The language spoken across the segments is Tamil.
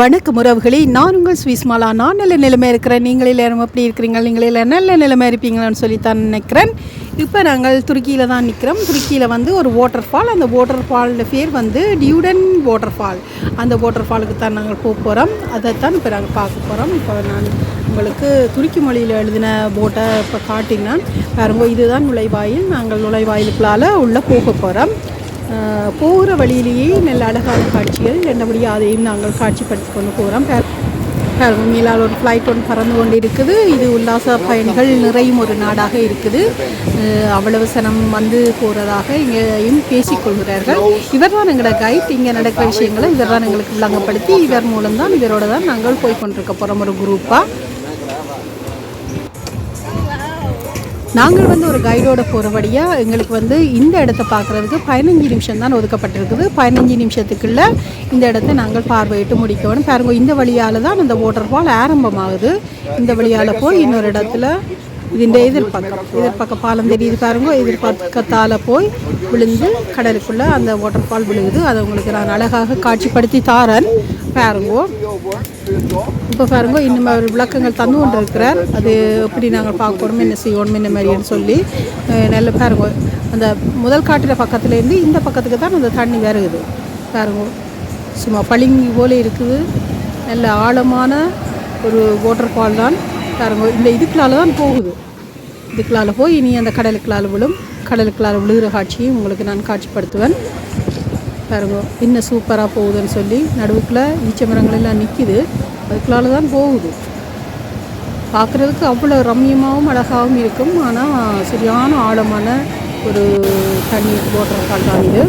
வணக்கம் உறவுகளே. நான் உங்கள் ஸ்வீஸ்மாலா நான் நல்ல நிலைமை இருக்கிறேன். நீங்கள் எல்லாரும் எப்படி இருக்கிறீங்க? நீங்கள் எல்லாம் நல்ல நிலைமை இருப்பீங்களான்னு சொல்லி தான் நினைக்கிறேன். இப்போ நாங்கள் துருக்கியில் தான் நிற்கிறோம் துருக்கியில் வந்து ஒரு வாட்டர் ஃபால் அந்த வாட்டர் ஃபாலில் பேர் வந்து டியூடன் வாட்டர் ஃபால் அந்த வாட்டர் ஃபாலுக்கு தான் நாங்கள் போக போகிறோம் அதைத்தான் இப்போ நாங்கள் பார்க்க போகிறோம் இப்போ நான் உங்களுக்கு துருக்கி மொழியில் எழுதின போட்டை இப்போ காட்டினான். பாருங்க இதுதான் நுழைவாயில். நாங்கள் நுழைவாயிலுக்குள்ளால் உள்ளே போக போகிறோம் போகிற வழியிலேயே நல்ல அழகான காட்சிகள் என்னபடியாக அதையும் நாங்கள் காட்சிப்படுத்தி கொண்டு போகிறோம் மேலால் ஒரு ஃப்ளைட் ஒன்று பறந்து கொண்டு இருக்குது இது உல்லாச பயணிகள் நிறையும் ஒரு நாடாக இருக்குது. அவ்வளவு சனம் வந்து போகிறதாக இங்கேயும் பேசிக்கொள்கிறார்கள் இவர் தான் எங்களோட கைட் இங்கே நடக்கிற விஷயங்களை இவர் தான் எங்களுக்கு விளங்கப்படுத்தி இவர் மூலம்தான் இவரோட தான் நாங்கள் போய் கொண்டிருக்க போகிறோம் ஒரு குரூப்பாக நாங்கள் வந்து ஒரு கைடோட போகிறபடியாக எங்களுக்கு வந்து இந்த இடத்த பார்க்குறதுக்கு பதினஞ்சு நிமிஷம் தான் ஒதுக்கப்பட்டிருக்குது. பதினஞ்சு நிமிஷத்துக்குள்ள இந்த இடத்த நாங்கள் பார்வையிட்டு முடிக்கணும். பாருங்க இந்த வழியால் தான் அந்த வாட்டர் ஃபால் ஆரம்பமாகுது. இந்த வழியால் போய் இன்னொரு இடத்துல ഇതിൻ്റെ எதிர்பக்கம் எதிர்பக்கம் பாலம் தெரியுது பாருங்க எதிர்பக்கத்தால் போய் விழுந்து கடலுக்குள்ளே அந்த வாட்டர் ஃபால் விழுகுது அதை உங்களுக்கு நான் அழகாக காட்சிப்படுத்தி தாரேன் பாருங்கோ இப்போ பாருங்க இன்னும் அவர் விளக்கங்கள் தந்து கொண்டு இருக்கிறார் அது எப்படி நாங்கள் பார்க்கணும் என்ன செய்யணும் என்ன மாதிரின்னு சொல்லி அஹ் நல்ல பாருங்க அந்த முதல் காட்டுற பக்கத்துலேருந்து இந்த பக்கத்துக்கு தான் அந்த தண்ணி வருகுது பாருங்க சும்மா பளிங்கு போல இருக்குது நல்ல ஆழமான ஒரு வாட்டர் ஃபால் தான் பாருங்க இந்த இதுக்குள்ளால தான் போகுது. இதுக்குள்ளால போய் இனி அந்த கடலுக்குள்ளால விழும் கடலுக்குள்ளால விழுகிற காட்சியும் உங்களுக்கு நான் காட்சிப்படுத்துவேன். பாருங்க இன்னும் சூப்பராக போகுதுன்னு சொல்லி நடுவுக்குள்ள ஈச்ச மரங்கள் எல்லாம் நிற்கிது அதுக்குள்ளால தான் போகுது. பார்க்குறதுக்கு அவ்வளோ ரம்மியமாகவும் அழகாகவும் இருக்கும். ஆனால் சரியான ஆழமான ஒரு தண்ணீர் வாட்டர் தான் இது.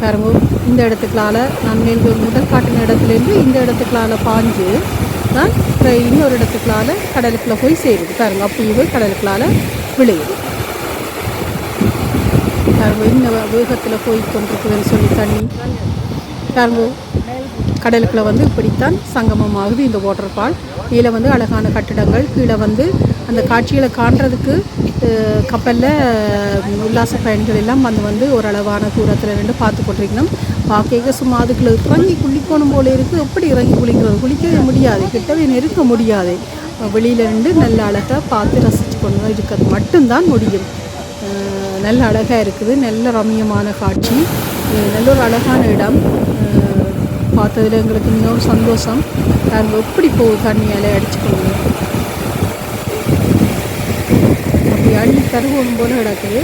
பாருங்க இந்த இடத்துக்களால் நான் மேல் முதல் காட்டின இடத்துலேருந்து இந்த இடத்துக்களால் பாஞ்சு. தான் அப்புறம் இன்னொரு இடத்துக்குனால கடலுக்குள்ளே போய் சேருது. பாருங்க அப்படியே போய் கடலுக்குள்ளால விளையுது. பாருங்க இன்னும் வேகத்தில் போய் கொண்டிருக்குதுன்னு சொல்லி தண்ணி. பாருங்க கடலுக்குள்ள வந்து இப்படித்தான் சங்கமமாகுது இந்த வாட்டர் ஃபால் கீழே வந்து அழகான கட்டிடங்கள் கீழே வந்து அந்த காட்சிகளை காண்றதுக்கு கப்பலில் உல்லாச பயணிகள் எல்லாம் வந்து வந்து ஓரளவான தூரத்தில் நின்று பார்த்து கொண்டிருக்கணும். பார்க்க சும்மா அதுக்குள்ள இறங்கி குளிக்கணும் போல இருக்குது எப்படி இறங்கி குளிக்கிறது? குளிக்கவே முடியாது. கிட்டவே நெருக்க முடியாது. வெளியில இருந்து நல்ல அழகாக பார்த்து ரசித்து கொண்டு தான் இருக்கிறது மட்டும்தான் முடியும். நல்ல அழகாக இருக்குது. நல்ல ரம்மியமான காட்சி. நல்ல ஒரு அழகான இடம். பார்த்ததில் பார்த்ததுல எங்களுக்கு மிகவும் சந்தோஷம். நாங்கள் எப்படி போகுது தண்ணியால் அடிச்சுக்கொண்டு அப்படி அள்ளி தருவோம் போல கிடக்குது.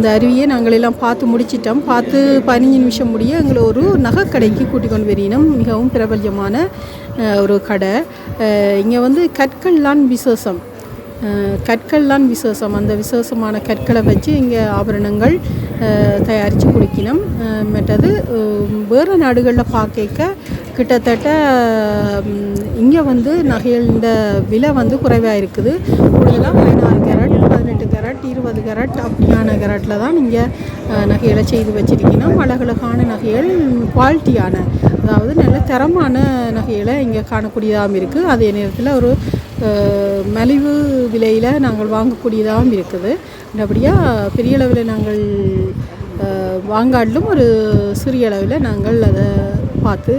அந்த அருவியை நாங்கள் எல்லாம் பார்த்து முடிச்சிட்டோம். பார்த்து பதினஞ்சு நிமிஷம் முடிய எங்களை ஒரு நகைக்கடைக்கு கூட்டிக் கொண்டு வரினோம் மிகவும் பிரபல்யமான ஒரு கடை. இங்கே வந்து கற்கள்லாம் விசேஷம். கற்கள்லாம் விசேஷம். அந்த விசேஷமான கற்களை வச்சு இங்கே ஆபரணங்கள் தயாரித்து குடிக்கணும் மற்றது வேறு நாடுகளில் பார்க்க கிட்டத்தட்ட இங்கே வந்து நகைகளோட விலை வந்து குறைவாக இருக்குது கூடுதலாக பதினாறு கேரட் பதினெட்டு கேரட் இருபது கேரட் அப்படியான கேரட்டில் தான் நீங்கள் நகைகளை செய்து வச்சுருக்கீங்கன்னா அழகழகான நகைகள் குவாலிட்டியான அதாவது நல்ல தரமான நகைகளை இங்கே காணக்கூடியதாகவும் இருக்குது அதே நேரத்தில் ஒரு மலிவு விலையில் நாங்கள் வாங்கக்கூடியதாகவும் இருக்குது. அப்படியாக பெரிய அளவில் நாங்கள் வாங்காட்டிலும் ஒரு சிறிய அளவில் நாங்கள் அதை பார்த்து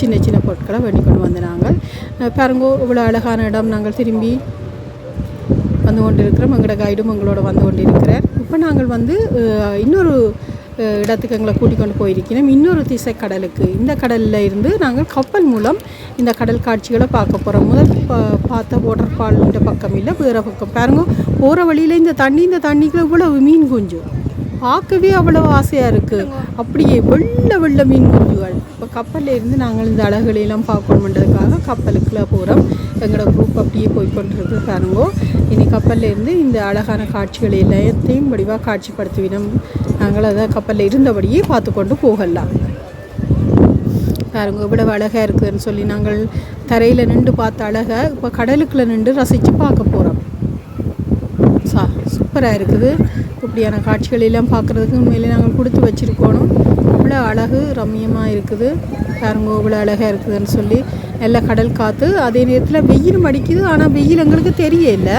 சின்ன சின்ன பொருட்களை வேண்டி கொண்டு வந்து நாங்கள் பாருங்கோ இவ்வளோ அழகான இடம். நாங்கள் திரும்பி வந்து கொண்டு இருக்கிறோம் எங்களோட கைடும் எங்களோட வந்து கொண்டு இருக்கிறார் இப்போ நாங்கள் வந்து இன்னொரு இடத்துக்கு எங்களை கூட்டிக் கொண்டு போயிருக்கிறோம். இன்னொரு திசை கடலுக்கு இந்த கடலில் இருந்து நாங்கள் கப்பல் மூலம் இந்த கடல் காட்சிகளை பார்க்க போகிறோம் முதல் பார்த்த வாட்டர் ஃபால்ன்ற பக்கம் இல்லை வேறு பக்கம். பாருங்க போகிற வழியில் இந்த தண்ணி இந்த தண்ணிக்குள்ள இவ்வளவு மீன் குஞ்சு. பார்க்கவே அவ்வளோ ஆசையாக இருக்குது அப்படியே வெள்ள வெள்ள மீன் குஞ்சுகள். இப்போ கப்பலில் இருந்து நாங்கள் இந்த அழகுலையெல்லாம் பார்க்கணுன்றதுக்காக கப்பலுக்குள்ளே போகிறோம் எங்களோட குரூப் அப்படியே போய் கொண்டிருக்கு பாருங்கோ. இனி கப்பலில் இருந்து இந்த அழகான காட்சிகளை எல்லாத்தையும் வடிவாக காட்சிப்படுத்துவினோம் நாங்கள் அதை கப்பலில் இருந்தபடியே பார்த்து கொண்டு போகலாம். பாருங்க இவ்வளவு அழகாக இருக்குதுன்னு சொல்லி நாங்கள் தரையில் நின்று பார்த்த அழகை இப்போ கடலுக்குள்ளே நின்று ரசித்து பார்க்க போகிறோம் சூப்பராக இருக்குது. இப்படியான காட்சிகள் எல்லாம் பார்க்குறதுக்கு உண்மையிலே நாங்கள் கொடுத்து வச்சுருக்கோணும். இவ்வளோ அழகு ரம்மியமாக இருக்குது. பாருங்க இவ்வளோ அழகாக இருக்குதுன்னு சொல்லி. நல்ல கடல் காற்று அதே நேரத்தில் வெயிலும் அடிக்குது ஆனால் வெயில் எங்களுக்கு தெரியல.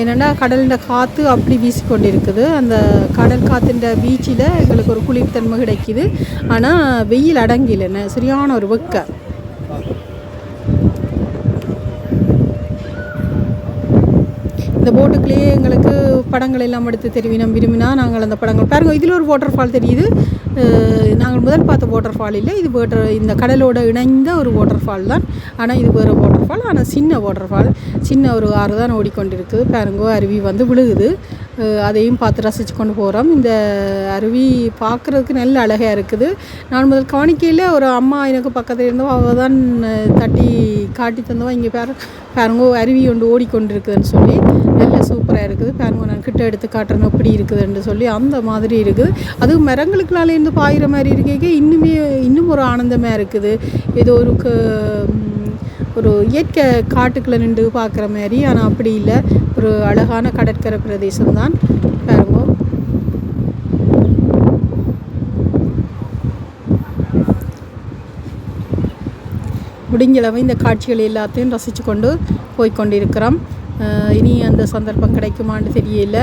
என்னென்னா கடலில் காற்று அப்படி வீசிக்கொண்டு இருக்குது அந்த கடல் காற்றுன்ற பீச்சில் எங்களுக்கு ஒரு குளிர்தன்மை கிடைக்குது. ஆனால் வெயில் அடங்கில சரியான ஒரு வெக்க. போட்டுக்குள்ளேயே எங்களுக்கு படங்கள் எல்லாம் எடுத்து தெரிவினோம் விரும்பினா நாங்கள் அந்த படங்கள் பாருங்கள் இதில் ஒரு வாட்டர் ஃபால் தெரியுது நாங்கள் முதல் பார்த்த வாட்டர் ஃபால் இல்லை இது water இந்த கடலோட இணைந்த ஒரு வாட்டர் ஃபால் தான். ஆனால் இது வேறு வாட்டர் ஃபால் ஆனால் சின்ன வாட்டர் ஃபால் சின்ன ஒரு ஆறு தான் ஓடிக்கொண்டிருக்கு பாருங்கோ அருவி வந்து விழுகுது. அதையும் பார்த்து ரசித்து கொண்டு போகிறோம் இந்த அருவி பார்க்குறதுக்கு நல்ல அழகாக இருக்குது. நான் முதல் கவனிக்கையில் ஒரு அம்மா எனக்கு பக்கத்தில் இருந்தவோ அவள் தான் தட்டி காட்டி தந்தவா இங்கே பாரு பாருங்க அருவி ஒன்று ஓடிக்கொண்டிருக்குதுன்னு சொல்லி நல்ல சூப்பராக இருக்குது. பாருங்க நான் கிட்ட எடுத்து காட்டுறேன் எப்படி இருக்குதுன்னு சொல்லி அந்த மாதிரி இருக்குது. அதுவும் மரங்களுக்குள்ளால இருந்து பாயிற மாதிரி இருக்க இன்னுமே இன்னும் ஒரு ஆனந்தமாக இருக்குது. ஏதோ ஒரு க- ஒரு இயற்கை காட்டுக்குள்ளே நின்று பார்க்குற மாதிரி ஆனால் அப்படி இல்லை. ஒரு அழகான கடற்கரை பிரதேசம் தான் பாருங்க. முடிஞ்சளவு இந்த காட்சிகள் எல்லாத்தையும் ரசித்து கொண்டு போய்கொண்டிருக்கிறோம் இனி அந்த சந்தர்ப்பம் கிடைக்குமான்னு தெரியல.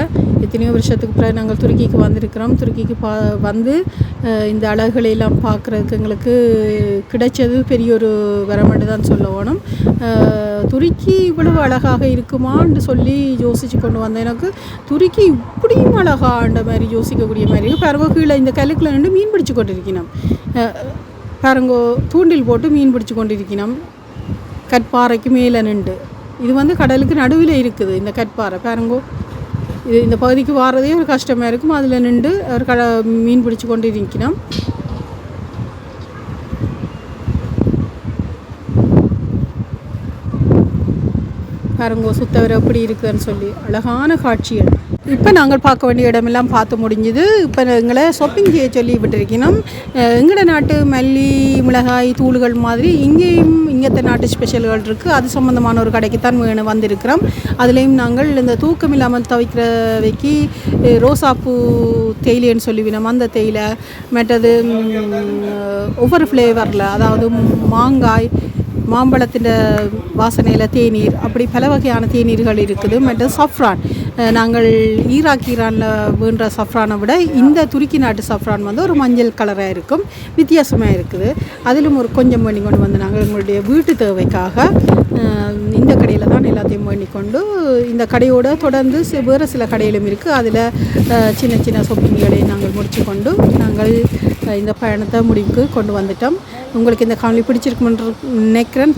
எத்தனையோ வருஷத்துக்கு பிறகு நாங்கள் துருக்கிக்கு வந்திருக்கிறோம். துருக்கிக்கு பா வந்து இந்த அழகுகளை எல்லாம் பார்க்குறதுக்கு எங்களுக்கு கிடைச்சது பெரிய ஒரு வரமென்று தான் சொல்ல வேணும். துருக்கி இவ்வளவு அழகாக இருக்குமான்னு சொல்லி யோசித்து கொண்டு வந்தேன் எனக்கு துருக்கி இப்படியும் அழகான்ற மாதிரி யோசிக்கக்கூடிய மாதிரி இருக்கு. கீழே இந்த கல்லுக்குள்ள நின்று மீன் பிடிச்சு கொண்டிருக்கணும். பாருங்கோ தூண்டில் போட்டு மீன் பிடிச்சு கொண்டிருக்கணும். கற்பாறைக்கு மேலே நின்று. இது வந்து கடலுக்கு நடுவில் இருக்குது இந்த கற்பாறை. பாருங்கோ இது இந்த பகுதிக்கு வாரதே ஒரு கஷ்டமாக இருக்கும். அதில் நின்று ஒரு கட மீன் பிடிச்சு கொண்டு இருக்கணும் பாருங்கோ சுத்தவரை எப்படி இருக்குதுன்னு சொல்லி. அழகான காட்சிகள். இப்போ நாங்கள் பார்க்க வேண்டிய இடமெல்லாம் பார்த்து முடிஞ்சுது. இப்போ எங்களை ஷாப்பிங் செய்ய சொல்லி விட்டுருக்கணும். எங்களோட நாட்டு மல்லி மிளகாய் தூள்கள் மாதிரி இங்கேயும் இங்கத்த நாட்டு ஸ்பெஷல்கள் இருக்குது அது சம்மந்தமான ஒரு கடைக்கு தான் வேணும் வந்திருக்கிறோம். அதுலேயும் நாங்கள் இந்த தூக்கம் இல்லாமல் தவிக்கிறவைக்கு வைக்கி ரோசாப்பூ தேயிலைன்னு சொல்லிவினோம் அந்த தேயிலை மற்றது ஒவ்வொரு ஃப்ளேவரில் அதாவது மாங்காய் மாம்பழத்தின் வாசனையில் தேநீர் அப்படி பல வகையான தேநீர்கள் இருக்குது. மற்றும் சஃப்ரான் நாங்கள் ஈராக் ஈரானில் வேண்ட சஃப்ரானை விட இந்த துருக்கி நாட்டு சஃப்ரான் வந்து ஒரு மஞ்சள் கலராக இருக்கும். வித்தியாசமாக இருக்குது. அதிலும் ஒரு கொஞ்சம் பண்ணி கொண்டு வந்து நாங்கள் எங்களுடைய வீட்டு தேவைக்காக இந்த கடையில் தான் எல்லாத்தையும் பண்ணிக்கொண்டு இந்த கடையோடு தொடர்ந்து வேறு சில கடையிலும் இருக்குது அதில் சின்ன சின்ன ஷாப்பிங்களை நாங்கள் முடித்து கொண்டு நாங்கள் இந்த பயணத்தை முடிவுக்கு கொண்டு வந்துட்டோம். உங்களுக்கு இந்த காணொலி பிடிச்சிருக்குமென்று நினைக்கிறேன்.